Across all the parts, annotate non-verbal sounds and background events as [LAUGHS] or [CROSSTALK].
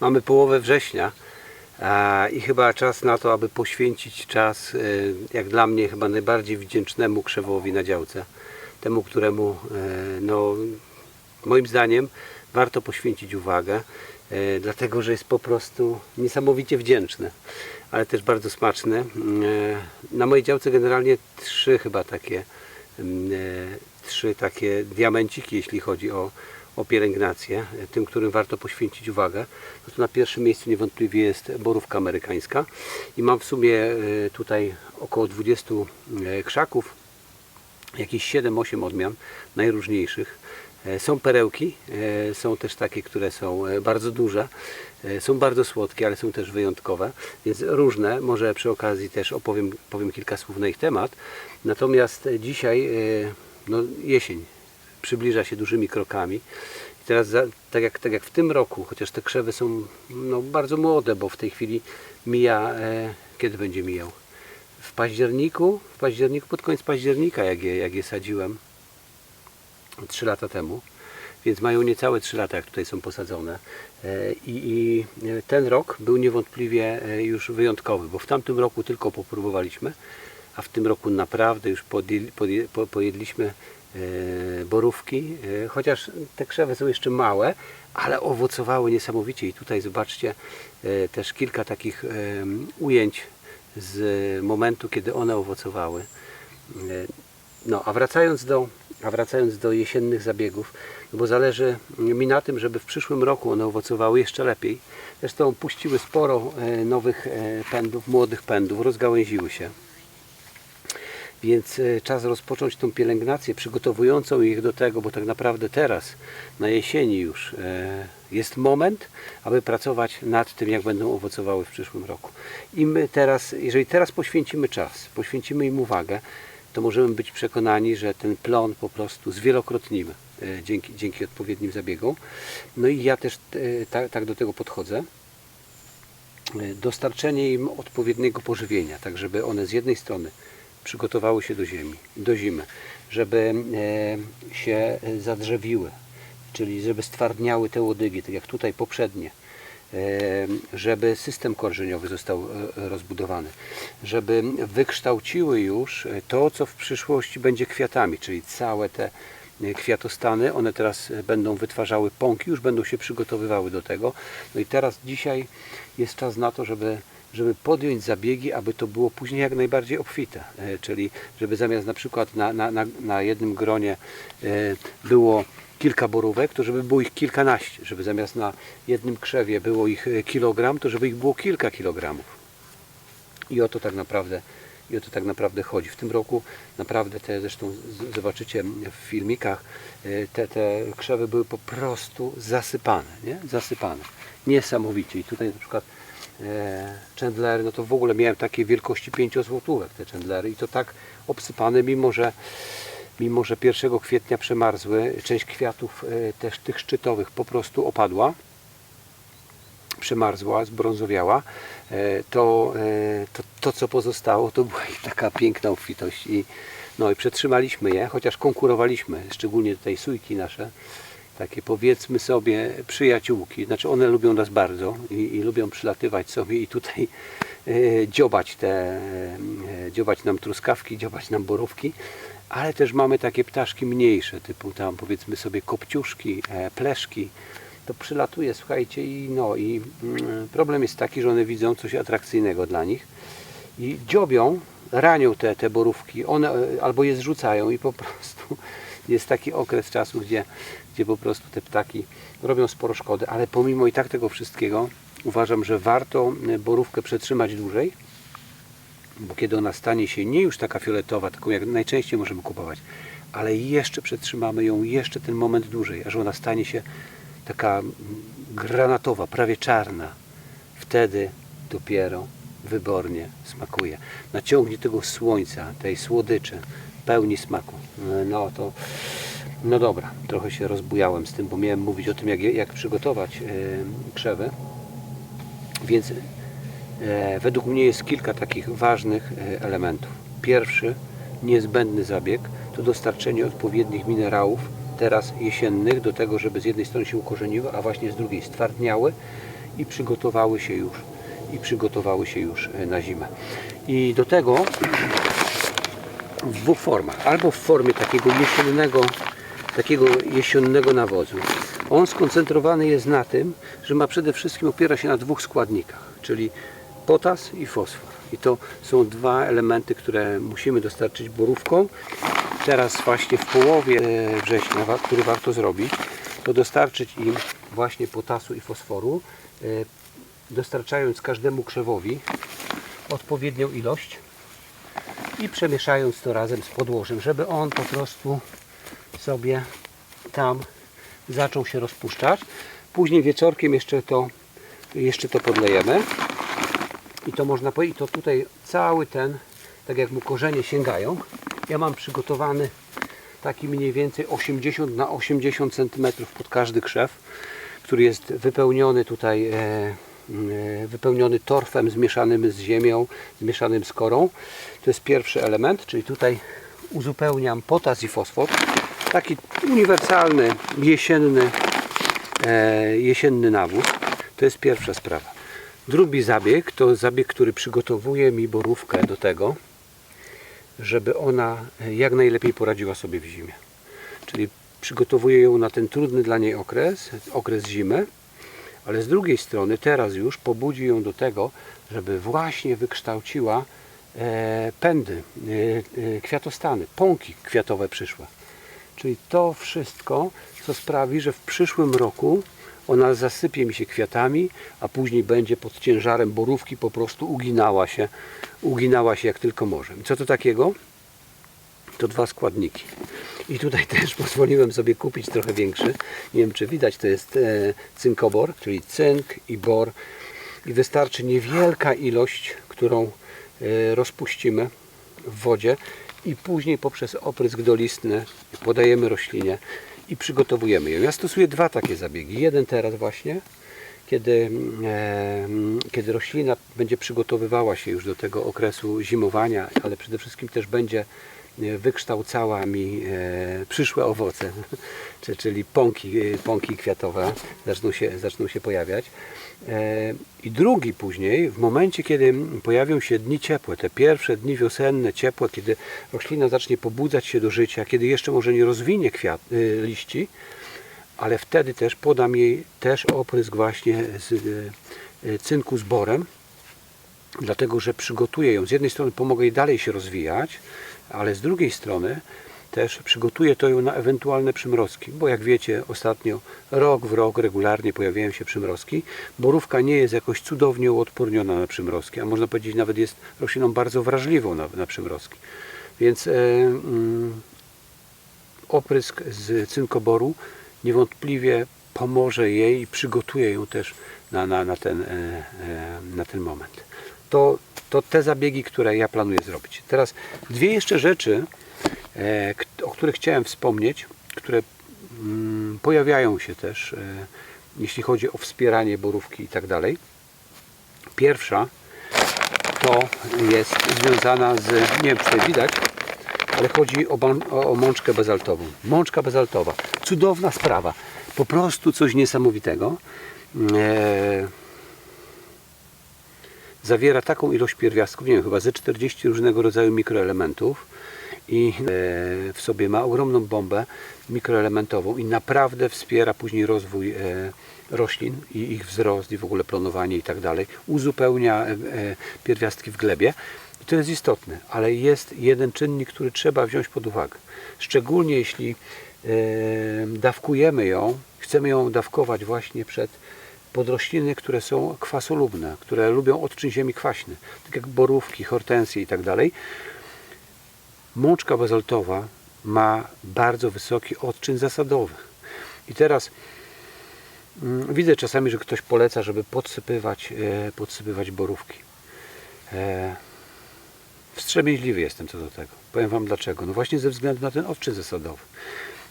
Mamy połowę września i chyba czas na to, aby poświęcić czas, y, jak dla mnie, chyba najbardziej wdzięcznemu krzewowi na działce. Temu, któremu, y, no, moim zdaniem, warto poświęcić uwagę, y, dlatego że jest po prostu niesamowicie wdzięczny, ale też bardzo smaczny. Na mojej działce generalnie trzy chyba takie, mm, trzy takie diamenciki, jeśli chodzi o, o pielęgnację, tym, którym warto poświęcić uwagę. No to na pierwszym miejscu niewątpliwie jest borówka amerykańska i mam w sumie y, tutaj około 20 y, krzaków, jakieś 7-8 odmian najróżniejszych. E, Są perełki, e, są też takie, które są e, bardzo duże, e, są bardzo słodkie, ale są też wyjątkowe, więc różne. Może przy okazji też opowiem powiem kilka słów na ich temat. Natomiast e, dzisiaj, e, no, jesień przybliża się dużymi krokami. I teraz, tak, jak, tak jak w tym roku, chociaż te krzewy są no, bardzo młode, bo w tej chwili mija, e, kiedy będzie mijał? W październiku, w październiku, pod koniec października, jak je, jak je sadziłem, 3 lata temu, więc mają niecałe 3 lata, jak tutaj są posadzone. E, I, I ten rok był niewątpliwie e, już wyjątkowy, bo w tamtym roku tylko popróbowaliśmy, a w tym roku naprawdę już podjęli, e, borówki, e, chociaż te krzewy są jeszcze małe, ale owocowały niesamowicie i tutaj zobaczcie e, też kilka takich ujęć z momentu, kiedy one owocowały. No, a wracając do, a wracając do jesiennych zabiegów, no bo zależy mi na tym, żeby w przyszłym roku one owocowały jeszcze lepiej. Zresztą puściły sporo nowych pędów, młodych pędów, rozgałęziły się. Więc e, czas rozpocząć tą pielęgnację przygotowującą ich do tego, bo tak naprawdę teraz, na jesieni już, e, jest moment, aby pracować nad tym, jak będą owocowały w przyszłym roku. I my teraz, jeżeli teraz poświęcimy czas, poświęcimy im uwagę, to możemy być przekonani, że ten plon po prostu zwielokrotnimy e, dzięki, dzięki odpowiednim zabiegom. No i ja też tak, do tego podchodzę dostarczenie im odpowiedniego pożywienia, tak żeby one z jednej strony przygotowały się do ziemi, do zimy, żeby e, się zadrzewiły, czyli żeby stwardniały te łodygi, tak jak tutaj poprzednie, e, żeby system korzeniowy został e, rozbudowany, żeby wykształciły już to, co w przyszłości będzie kwiatami, czyli całe te kwiatostany, one teraz będą wytwarzały pąki, już będą się przygotowywały do tego. No i teraz dzisiaj jest czas na to, żeby, żeby podjąć zabiegi, aby to było później jak najbardziej obfite. E, Czyli żeby zamiast na przykład na, na, na, na jednym gronie e, było kilka borówek, to żeby było ich kilkanaście, żeby zamiast na jednym krzewie było ich e, kilogram, to żeby ich było kilka kilogramów. I o to tak naprawdę, i o to tak naprawdę chodzi. W tym roku naprawdę te, zresztą zobaczycie w filmikach, te, te krzewy były po prostu zasypane, nie? Zasypane. Niesamowicie. I tutaj na przykład Chandlery, no to w ogóle miałem takiej wielkości 5 złotówek te Chandlery i to tak obsypane, mimo że mimo że 1 kwietnia przemarzły, część kwiatów e, też tych szczytowych po prostu opadła przemarzła, zbrązowiała, e, to, e, to, to co pozostało, to była ich taka piękna obfitość i, no, i przetrzymaliśmy je, chociaż konkurowaliśmy, szczególnie tutaj sójki nasze, takie powiedzmy sobie przyjaciółki, znaczy one lubią nas bardzo i, i lubią przylatywać sobie i tutaj e, dziobać te, e, dziobać nam truskawki, dziobać nam borówki, ale też mamy takie ptaszki mniejsze, typu tam powiedzmy sobie kopciuszki, e, pleszki, to przylatuje, słuchajcie, i no i mm, problem jest taki, że one widzą coś atrakcyjnego dla nich i dziobią, ranią te, te borówki, one e, albo je zrzucają i po [LAUGHS] prostu jest taki okres czasu, gdzie, gdzie po prostu te ptaki robią sporo szkody, ale pomimo i tak tego wszystkiego uważam, że warto e, borówkę przetrzymać dłużej, bo kiedy ona stanie się nie już taka fioletowa, taką jak najczęściej możemy kupować, ale jeszcze przetrzymamy ją jeszcze ten moment dłużej, aż ona stanie się taka granatowa, prawie czarna. Wtedy dopiero wybornie smakuje. Naciągnie tego słońca, tej słodyczy, pełni smaku. No to, no dobra, trochę się rozbujałem z tym, bo miałem mówić o tym, jak, jak przygotować krzewy. Więc e, według mnie jest kilka takich ważnych e, elementów. Pierwszy, niezbędny zabieg to dostarczenie odpowiednich minerałów teraz jesiennych do tego, żeby z jednej strony się ukorzeniły, a właśnie z drugiej stwardniały i przygotowały się już i przygotowały się już na zimę. I do tego w dwóch formach. Albo w formie takiego jesiennego, takiego jesiennego nawozu. On skoncentrowany jest na tym, że ma przede wszystkim opiera się na dwóch składnikach, czyli potas i fosfor. I to są dwa elementy, które musimy dostarczyć borówkom. Teraz właśnie w połowie e, września, który warto zrobić, to dostarczyć im właśnie potasu i fosforu, e, dostarczając każdemu krzewowi odpowiednią ilość i przemieszając to razem z podłożem, żeby on po prostu sobie tam zaczął się rozpuszczać. Później wieczorkiem jeszcze to, jeszcze to podlejemy. I to można powiedzieć, to tutaj cały ten, tak jak mu korzenie sięgają, ja mam przygotowany taki mniej więcej 80 na 80 cm pod każdy krzew, który jest wypełniony tutaj e, e, wypełniony torfem zmieszanym z ziemią, zmieszanym z korą. To jest pierwszy element, czyli tutaj uzupełniam potas i fosfor. Taki uniwersalny, jesienny, e, jesienny nawóz. To jest pierwsza sprawa. Drugi zabieg to zabieg, który przygotowuje mi borówkę do tego, żeby ona jak najlepiej poradziła sobie w zimie. Czyli przygotowuję ją na ten trudny dla niej okres, okres zimy, ale z drugiej strony teraz już pobudzi ją do tego, żeby właśnie wykształciła e, pędy, e, e, kwiatostany, pąki kwiatowe przyszłe. Czyli to wszystko, co sprawi, że w przyszłym roku ona zasypie mi się kwiatami, a później będzie pod ciężarem borówki po prostu uginała się, uginała się jak tylko może. Co to takiego? To dwa składniki. I tutaj [LAUGHS] też pozwoliłem sobie kupić trochę większy. Nie wiem czy widać, to jest e, cynkobor, czyli cynk i bor. I wystarczy niewielka ilość, którą e, rozpuścimy w wodzie i później poprzez oprysk dolistny podajemy roślinie i przygotowujemy ją. Ja stosuję dwa takie zabiegi. Jeden teraz właśnie, kiedy, e, kiedy roślina będzie przygotowywała się już do tego okresu zimowania, ale przede wszystkim też będzie wykształcała mi e, przyszłe owoce, [LAUGHS] czy- czyli pąki, e, pąki kwiatowe zaczną się, zaczną się pojawiać. E, I drugi później, w momencie kiedy pojawią się dni ciepłe, te pierwsze dni wiosenne, ciepłe, kiedy roślina zacznie pobudzać się do życia, kiedy jeszcze może nie rozwinie kwiat, liści, ale wtedy też podam jej też oprysk właśnie z cynku z borem, dlatego że przygotuję ją. Z jednej strony pomogę jej dalej się rozwijać, ale z drugiej strony też przygotuję to ją na ewentualne przymrozki, bo jak wiecie, ostatnio rok w rok regularnie pojawiają się przymrozki. Borówka nie jest jakoś cudownie uodporniona na przymrozki, a można powiedzieć nawet jest rośliną bardzo wrażliwą na, na przymrozki. Więc e, mm, oprysk z cynkoboru niewątpliwie pomoże jej i przygotuje ją też na, na, na, ten, e, e, na ten moment. To, to te zabiegi, które ja planuję zrobić. Teraz dwie jeszcze rzeczy, e, o których chciałem wspomnieć, które mm, pojawiają się też, e, jeśli chodzi o wspieranie borówki i tak dalej. Pierwsza to jest związana z, nie wiem czy tutaj widać, ale chodzi o, o, mączkę bazaltową. Mączka bazaltowa. Cudowna sprawa. Po prostu coś niesamowitego. E, zawiera taką ilość pierwiastków, nie wiem, chyba ze 40 różnego rodzaju mikroelementów i e, w sobie ma ogromną bombę mikroelementową i naprawdę wspiera później rozwój e, roślin i ich wzrost i w ogóle planowanie i tak dalej. Uzupełnia e, pierwiastki w glebie. I to jest istotne, ale jest jeden czynnik, który trzeba wziąć pod uwagę. Szczególnie jeśli dawkujemy ją, chcemy ją dawkować właśnie przed pod rośliny, które są kwasolubne, które lubią odczyn ziemi kwaśny, tak jak borówki, hortensje i tak. Mączka bazaltowa ma bardzo wysoki odczyn zasadowy. I teraz mm, widzę czasami, że ktoś poleca, żeby podsypywać, e, podsypywać borówki. E, wstrzemięźliwy jestem co do tego. Powiem Wam dlaczego. No właśnie ze względu na ten odczyn zasadowy.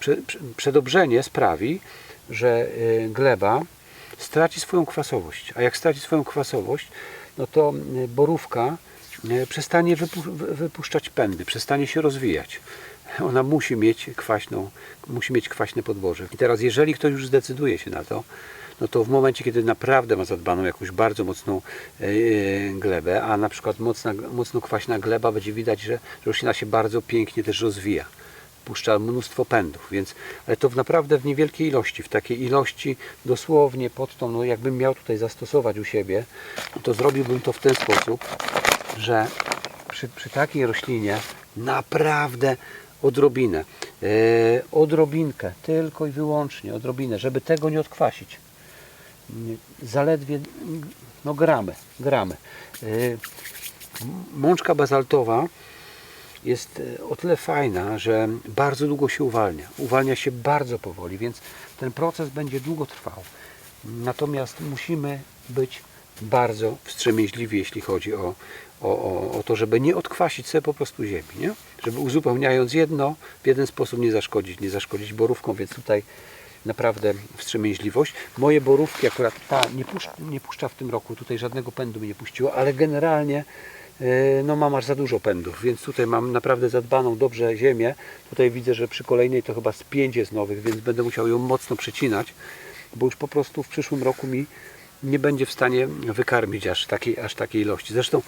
Prze, prze, przedobrzenie sprawi, że e, gleba straci swoją kwasowość. A jak straci swoją kwasowość, no to e, borówka e, przestanie wypu wy- wypuszczać pędy, przestanie się rozwijać. Ona musi mieć kwaśną, musi mieć kwaśne podłoże. I teraz, jeżeli ktoś już zdecyduje się na to, no to w momencie, kiedy naprawdę ma zadbaną jakąś bardzo mocną e, glebę, a na przykład mocna, mocno kwaśna gleba, będzie widać, że roślina się bardzo pięknie też rozwija. Puszcza mnóstwo pędów, więc ale to w naprawdę w niewielkiej ilości, w takiej ilości dosłownie pod tą, no jakbym miał tutaj zastosować u siebie, to zrobiłbym to w ten sposób, że przy, przy takiej roślinie naprawdę odrobinę, e, odrobinkę, tylko i wyłącznie odrobinę, żeby tego nie odkwasić. Zaledwie no gramy, gramy. M- mączka bazaltowa jest e, o tyle fajna, że bardzo długo się uwalnia. Uwalnia się bardzo powoli, więc ten proces będzie długo trwał. Natomiast musimy być bardzo wstrzemięźliwi, jeśli chodzi o, o, o, o to, żeby nie odkwasić sobie po prostu ziemi, nie? żeby uzupełniając jedno, w jeden sposób nie zaszkodzić, nie zaszkodzić borówkom, więc tutaj naprawdę wstrzemięźliwość. Moje borówki, akurat ta nie puszcza, nie puszcza w tym roku, tutaj żadnego pędu mi nie puściło, ale generalnie no mam aż za dużo pędów, więc tutaj mam naprawdę zadbaną dobrze ziemię. Tutaj widzę, że przy kolejnej to chyba z pięć jest nowych, więc będę musiał ją mocno przecinać, bo już po prostu w przyszłym roku mi nie będzie w stanie wykarmić aż takiej, aż takiej ilości. Zresztą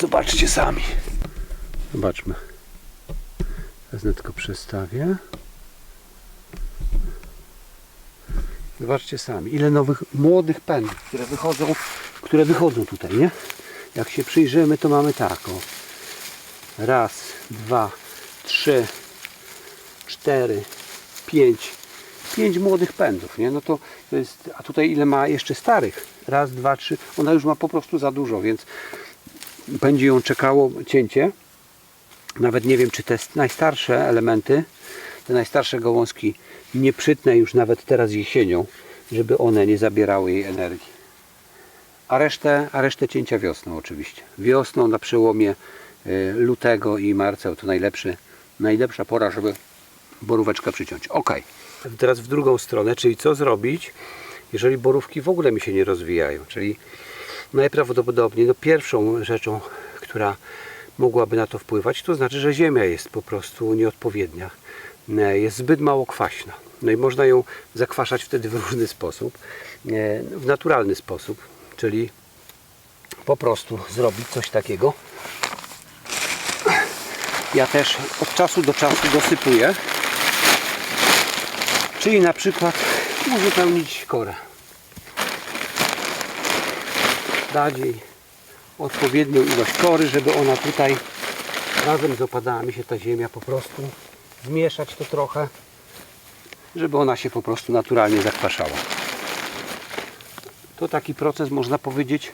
zobaczcie sami. Zobaczmy. Wezmę tylko przestawię. Zobaczcie sami, ile nowych młodych pędów, które wychodzą, które wychodzą tutaj, nie? Jak się przyjrzymy, to mamy tak, o. Raz, dwa, trzy, cztery, pięć. Pięć młodych pędów, nie? No to, to jest, a tutaj ile ma jeszcze starych? Raz, dwa, trzy. Ona już ma po prostu za dużo, więc będzie ją czekało cięcie. Nawet nie wiem, czy te najstarsze elementy, te najstarsze gałązki nie przytnę już nawet teraz jesienią, żeby one nie zabierały jej energii. A resztę, a resztę cięcia wiosną oczywiście. Wiosną na przełomie y, lutego i marca to najlepszy, najlepsza pora, żeby boróweczkę przyciąć. Ok. Teraz w drugą stronę, czyli co zrobić, jeżeli borówki w ogóle mi się nie rozwijają. Czyli najprawdopodobniej no pierwszą rzeczą, która mogłaby na to wpływać, to znaczy, że ziemia jest po prostu nieodpowiednia. E, Jest zbyt mało kwaśna. No i można ją zakwaszać wtedy w różny sposób, e, w naturalny sposób, czyli po prostu zrobić coś takiego. Ja też od czasu do czasu dosypuję, czyli na przykład uzupełnić korę. Dać jej odpowiednią ilość kory, żeby ona tutaj razem z opadami się ta ziemia po prostu zmieszać to trochę, żeby ona się po prostu naturalnie zakwaszała. To taki proces można powiedzieć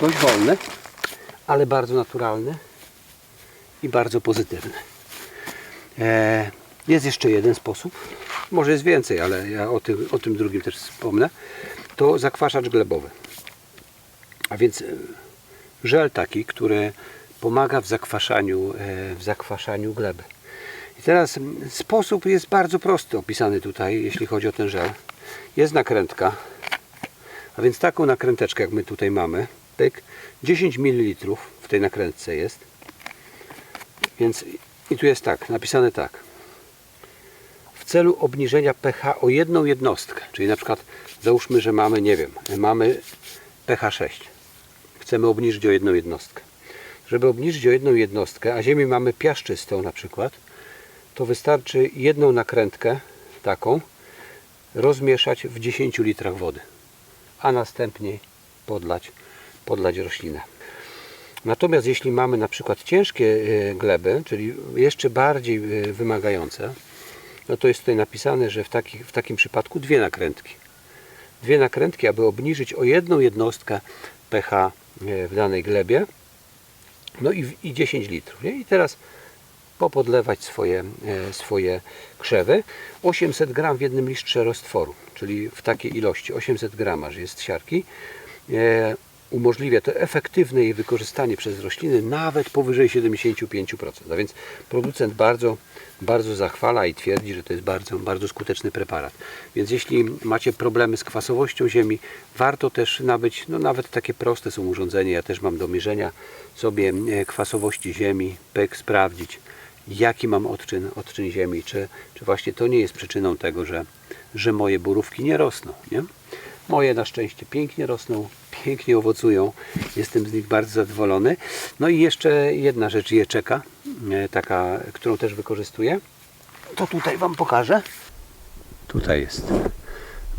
dość wolny, ale bardzo naturalny i bardzo pozytywny. E, Jest jeszcze jeden sposób, może jest więcej, ale ja o tym, o tym drugim też wspomnę. To zakwaszacz glebowy. A więc e, żel taki, który pomaga w zakwaszaniu, e, w zakwaszaniu gleby. I teraz sposób jest bardzo prosty opisany tutaj, jeśli chodzi o ten żel. Jest nakrętka, a więc taką nakręteczkę, jak my tutaj mamy, pyk, 10 ml w tej nakrętce jest. Więc i tu jest tak, napisane tak. W celu obniżenia pH o jedną jednostkę, czyli na przykład załóżmy, że mamy, nie wiem, mamy pH 6. Chcemy obniżyć o jedną jednostkę. Żeby obniżyć o jedną jednostkę, a ziemi mamy piaszczystą na przykład, to wystarczy jedną nakrętkę taką rozmieszać w 10 litrach wody, a następnie podlać, podlać roślinę. Natomiast jeśli mamy na przykład ciężkie e, gleby, czyli jeszcze bardziej e, wymagające, no to jest tutaj napisane, że w, takich, w takim przypadku dwie nakrętki. Dwie nakrętki, aby obniżyć o jedną jednostkę pH e, w danej glebie, no i, i 10 litrów. Nie? I teraz popodlewać swoje, e, swoje krzewy. 800 gram w jednym listrze roztworu, czyli w takiej ilości 800 gram aż jest siarki. E, umożliwia to efektywne jej wykorzystanie przez rośliny nawet powyżej 75%. A więc producent bardzo, bardzo zachwala i twierdzi, że to jest bardzo, bardzo skuteczny preparat. Więc jeśli macie problemy z kwasowością ziemi, warto też nabyć, no nawet takie proste są urządzenia, ja też mam do mierzenia sobie e, kwasowości ziemi, pyk, sprawdzić jaki mam odczyn, odczyn ziemi, czy, czy właśnie to nie jest przyczyną tego, że, że moje borówki nie rosną. Nie? Moje na szczęście pięknie rosną, pięknie owocują. Jestem z nich bardzo zadowolony. No i jeszcze jedna rzecz je czeka, e, taka, którą też wykorzystuję. To tutaj Wam pokażę. Tutaj jest.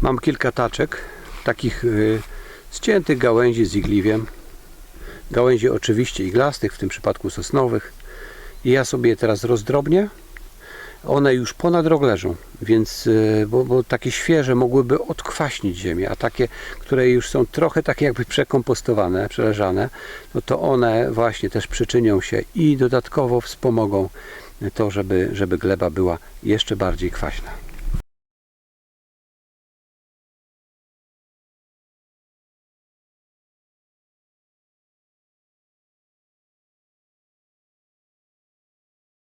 Mam kilka taczek, takich y, ściętych gałęzi z igliwiem. Gałęzi oczywiście iglastych, w tym przypadku sosnowych. I ja sobie je teraz rozdrobnię. One już ponad rok leżą, więc y, bo, bo takie świeże mogłyby odkwaśnić ziemię, a takie, które już są trochę tak jakby przekompostowane, przeleżane, no to one właśnie też przyczynią się i dodatkowo wspomogą to, żeby, żeby gleba była jeszcze bardziej kwaśna.